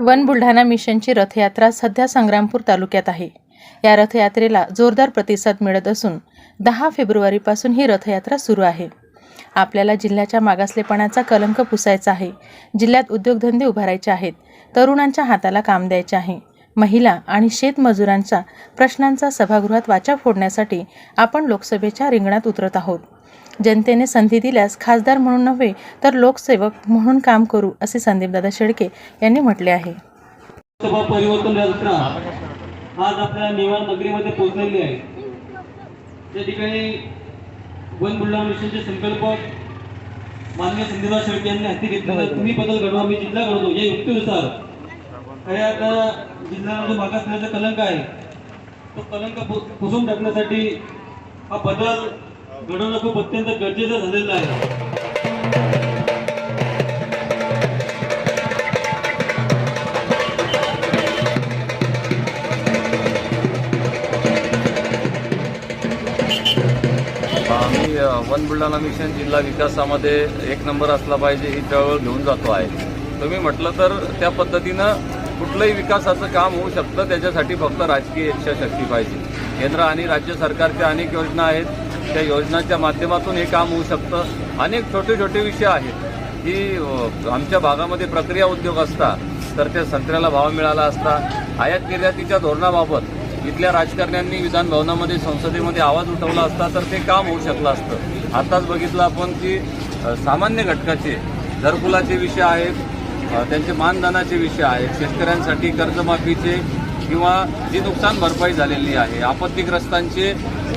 One Buldhana मिशनची रथयात्रा सध्या संग्रामपूर तालुक्यात आहे. या रथयात्रेला जोरदार प्रतिसाद मिळत असून दहा फेब्रुवारीपासून ही रथयात्रा सुरू आहे. आपल्याला जिल्ह्याच्या मागासलेपणाचा कलंक पुसायचा आहे. जिल्ह्यात उद्योगधंदे उभारायचे आहेत. तरुणांच्या हाताला काम द्यायचे आहे. महिला आणि शेतमजुरांच्या प्रश्नांचा सभागृहात वाचा फोडण्यासाठी आपण लोकसभेच्या रिंगणात उतरत आहोत. जनतेने संधी दिल्यास खासदार म्हणून नव्हे तर लोकसेवक म्हणून काम करू असे संदीपदादा शेडके यांनी म्हटले आहे. सभा परिवर्तन यात्रा आज आपल्या निवार नगरीमध्ये पोहोचलेली आहे. त्या ठिकाणी वन बुलढाणा मिशनचे संकल्प माननीय संदीपदा शेळके यांनी हाती घेतलेला तुम्ही बदल घडवा मी जिल्हा घडवतो. या युक्तीनुसार हे आता जिल्ह्यामध्ये म्हणजे मागासलेला कलंक आहे. तो कलंक पुसून टाकण्यासाठी हा बदल घडवणं खूप अत्यंत गरजेचं झालेलं आहे. आम्ही वन बुलढाणा मिशन जिल्हा विकासामध्ये एक नंबर असला पाहिजे ही चळवळ घेऊन जातो आहे. तुम्ही म्हटलं तर त्या पद्धतीनं कुठलंही विकासाचं काम होऊ शकतं त्याच्यासाठी फक्त राजकीय इच्छाशक्ती पाहिजे. केंद्र आणि राज्य सरकारच्या अनेक योजना आहेत. त्या योजनांच्या माध्यमातून हे काम होऊ शकतं. अनेक छोटे छोटे विषय आहेत. की आमच्या भागामध्ये प्रक्रिया उद्योग असता तर त्या संत्र्याला भाव मिळाला असता. आयात निर्यातीच्या धोरणाबाबत इथल्या राजकारण्यांनी विधान भवनामध्ये संसदेमध्ये आवाज उठवला असता तर ते काम होऊ शकलं असतं. आताच बघितलं आपण की सामान्य घटकाचे घरकुलाचे विषय आहेत त्यांचे मानधनाचे विषय आहेत शेतकऱ्यांसाठी कर्जमाफीचे किंवा जी नुकसान भरपाई झालेली आहे आपत्तीग्रस्तांचे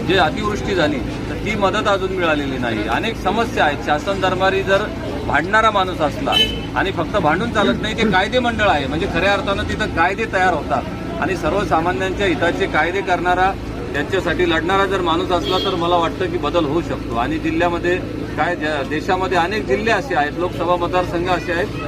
जे अतिवृष्टी झाली तर ती मदत अजून मिळालेली नाही. अनेक समस्या आहेत. शासन दरबारी जर भांडणारा माणूस असला आणि फक्त भांडून चालत नाही ते कायदे मंडळ आहे. म्हणजे खऱ्या अर्थानं तिथं कायदे तयार होतात. आणि सर्वसामान्यांच्या हिताचे कायदे करणारा त्यांच्यासाठी लढणारा जर माणूस असला तर मला वाटतं की बदल होऊ शकतो. आणि जिल्ह्यामध्ये काय ज्या- देशामध्ये अनेक जिल्हे असे आहेत लोकसभा मतदारसंघ असे आहेत की